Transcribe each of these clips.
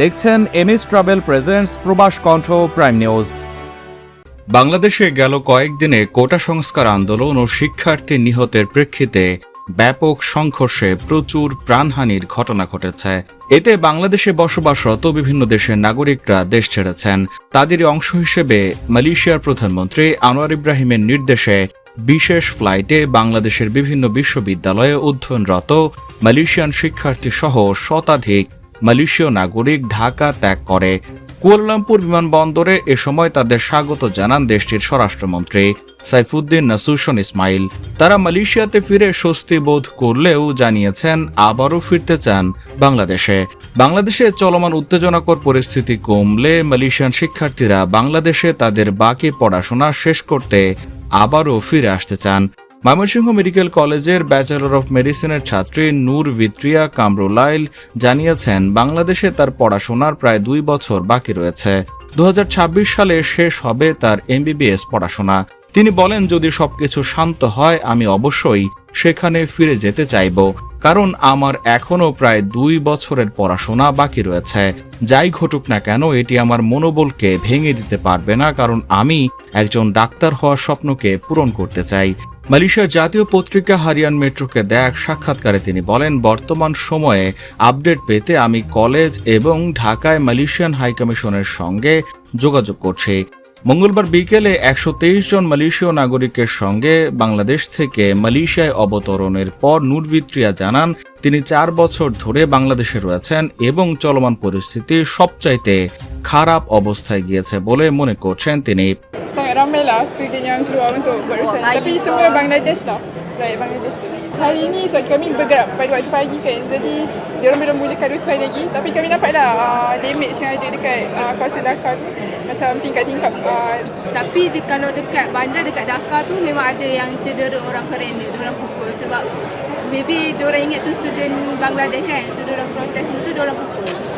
দেখছেন MS travel presents প্রবাস কণ্ঠ প্রাইম নিউজ। বাংলাদেশে গেল কয়েকদিনে কোটা সংস্কার আন্দোলন ও শিক্ষার্থী নিহতের প্রেক্ষিতে ব্যাপক সংঘর্ষে প্রচুর প্রাণহানির ঘটনা ঘটেছে। এতে বাংলাদেশে বসবাসরত বিভিন্ন দেশের নাগরিকরা দেশ ছেড়েছেন। তাদেরই অংশ হিসেবে মালয়েশিয়ার প্রধানমন্ত্রী আনোয়ার ইব্রাহিমের নির্দেশে বিশেষ ফ্লাইটে বাংলাদেশের বিভিন্ন বিশ্ববিদ্যালয়ে অধ্যয়নরত মালয়েশিয়ান শিক্ষার্থী সহ শতাধিক মালয়েশীয় নাগরিক ঢাকা ত্যাগ করে। কুয়ালালামপুর বিমানবন্দরে এ সময় তাদের স্বাগত জানান দেশটির স্বরাষ্ট্রমন্ত্রী সাইফুদ্দিন নাসুশন ইসমাইল। তারা মালয়েশিয়াতে ফিরে স্বস্তি বোধ করলেও জানিয়েছেন, আবারও ফিরতে চান বাংলাদেশে। বাংলাদেশে চলমান উত্তেজনাকর পরিস্থিতি কমলে মালয়েশিয়ান শিক্ষার্থীরা বাংলাদেশে তাদের বাকি পড়াশোনা শেষ করতে আবারও ফিরে আসতে চান। ময়মনসিংহ মেডিকেল কলেজের ব্যাচেলর অফ মেডিসিনের ছাত্রী নূর ভিত্রিয়া কামরুলাইল জানিয়েছেন, বাংলাদেশে তার পড়াশোনার প্রায় দুই বছর বাকি রয়েছে। দু হাজার ছাব্বিশ সালে শেষ হবে তার এমবিবিএস পড়াশোনা। তিনি বলেন, যদি সবকিছু শান্ত হয়, আমি অবশ্যই সেখানে ফিরে যেতে চাইব। কারণ আমার এখনও প্রায় দুই বছরের পড়াশোনা বাকি রয়েছে। যাই ঘটুক না কেন, এটি আমার মনোবলকে ভেঙে দিতে পারবে না, কারণ আমি একজন ডাক্তার হওয়ার স্বপ্নকে পূরণ করতে চাই। মালয়েশিয়ার জাতীয় পত্রিকা হারিয়ান মেট্রোকে দেয়া এক সাক্ষাৎকারে তিনি বলেন, বর্তমান সময়ে আপডেট পেতে আমি কলেজ এবং ঢাকায় মালয়েশিয়ান হাইকমিশনের সঙ্গে যোগাযোগ করছি। মঙ্গলবার বিকেলে একশো তেইশ জন মালয়েশীয় নাগরিকের সঙ্গে বাংলাদেশ থেকে মালয়েশিয়ায় অবতরণের পর নুরভিত্রিয়া জানান, তিনি চার বছর ধরে বাংলাদেশে রয়েছেন এবং চলমান পরিস্থিতি সবচাইতে খারাপ অবস্থায় গিয়েছে বলে মনে করছেন তিনি। Sangat ramai lah student yang keluar untuk berurusan. Tapi semua Bangladesh lah. Rakyat Bangladesh tu. Hari ni sebab kami bergerak pada waktu pagi kan. Jadi diorang belum mulakan rusuhan lagi. Tapi kami nampak lah uh, damage yang ada dekat uh, kawasan Dhaka tu. Macam tingkap-tingkap uh, Tapi de, kalau dekat bandar dekat Dhaka tu memang ada yang cedera orang foreigner, orang pukul sebab maybe diorang ingat tu student Bangladesh kan, so protes tu diorang pukul.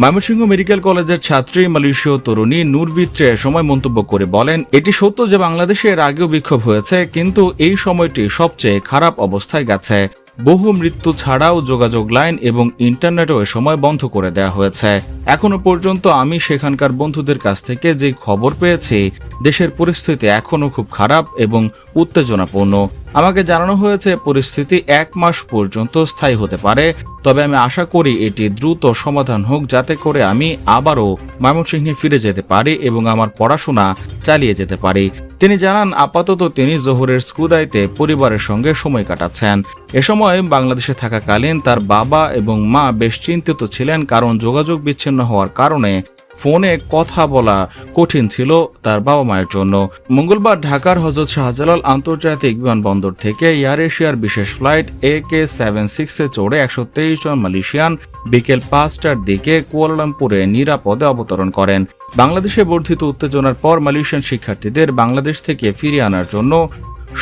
Mymensingh medical কলেজের ছাত্রী মালয়েশীয় তরুণী নূরভিত্রে সময় মন্তব্য করে বলেন, এটি সত্য যে বাংলাদেশে এর আগেও বিক্ষোভ হয়েছে, কিন্তু এই সময়টি সবচেয়ে খারাপ অবস্থায় গেছে। বহু মৃত্যু ছাড়াও যোগাযোগ লাইন এবং ইন্টারনেটও এ সময় বন্ধ করে দেওয়া হয়েছে। এখনও পর্যন্ত আমি সেখানকার বন্ধুদের কাছ থেকে যে খবর পেয়েছি, দেশের পরিস্থিতি এখনও খুব খারাপ এবং উত্তেজনাপূর্ণ। আমাকে জানানো হয়েছে, পরিস্থিতি এক মাস পর্যন্ত স্থায়ী হতে পারে। তবে আমি আশা করি এটি দ্রুত সমাধান হোক, যাতে করে আমি আবারও ময়মনসিংহে ফিরে যেতে পারি এবং আমার পড়াশোনা চালিয়ে যেতে পারি। তিনি জানান, আপাতত তিনি জোহরের স্কুদাইতে পরিবারের সঙ্গে সময় কাটাচ্ছেন। এ সময় বাংলাদেশে থাকাকালীন তার বাবা এবং মা বেশ চিন্তিত ছিলেন কারণ যোগাযোগ বিচ্ছিন্ন হওয়ার কারণে ফোনে কথা বলা কঠিন ছিল তার বাবা মায়ের জন্য। মঙ্গলবার ঢাকার হজরত শাহজালাল আন্তর্জাতিক বিমানবন্দর থেকে এয়ার এশিয়ার বিশেষ ফ্লাইট এ কে সেভেন সিক্সে চড়ে একশো তেইশ জন মালয়েশিয়ান বিকেল পাঁচটার দিকে কুয়ালালামপুরে নিরাপদে অবতরণ করেন। বাংলাদেশে বর্ধিত উত্তেজনার পর মালয়েশিয়ান শিক্ষার্থীদের বাংলাদেশ থেকে ফিরিয়ে আনার জন্য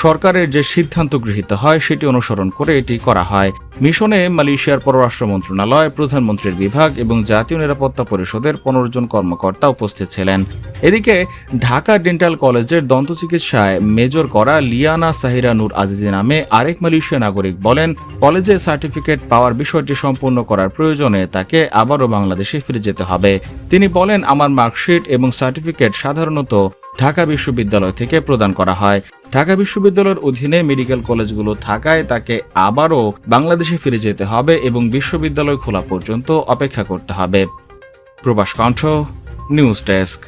সরকারের যে সিদ্ধান্ত গৃহীত হয়, সেটি অনুসরণ করে এটি করা হয়। মিশনে মালয়েশিয়ার পররাষ্ট্র মন্ত্রণালয়, প্রধানমন্ত্রীর বিভাগ এবং জাতীয় নিরাপত্তা পরিষদের পনেরো জন কর্মকর্তা উপস্থিত ছিলেন। এদিকে, ঢাকা ডেন্টাল কলেজের দন্ত চিকিৎসায় মেজর করা লিয়ানা সাহিরা নূর আজিজি নামে আরেক মালয়েশিয়া নাগরিক বলেন, কলেজে সার্টিফিকেট পাওয়ার বিষয়টি সম্পূর্ণ করার প্রয়োজনে তাকে আবারও বাংলাদেশে ফিরে যেতে হবে। তিনি বলেন, আমার মার্কশিট এবং সার্টিফিকেট সাধারণত ঢাকা বিশ্ববিদ্যালয় থেকে প্রদান করা হয়। ঢাকা বিশ্ববিদ্যালয়ের অধীনে মেডিকেল কলেজগুলো থাকায় তাকে আবারও বাংলাদেশে ফিরে যেতে হবে এবং বিশ্ববিদ্যালয় খোলা পর্যন্ত অপেক্ষা করতে হবে। প্রবাস কণ্ঠ, নিউজ ডেস্ক।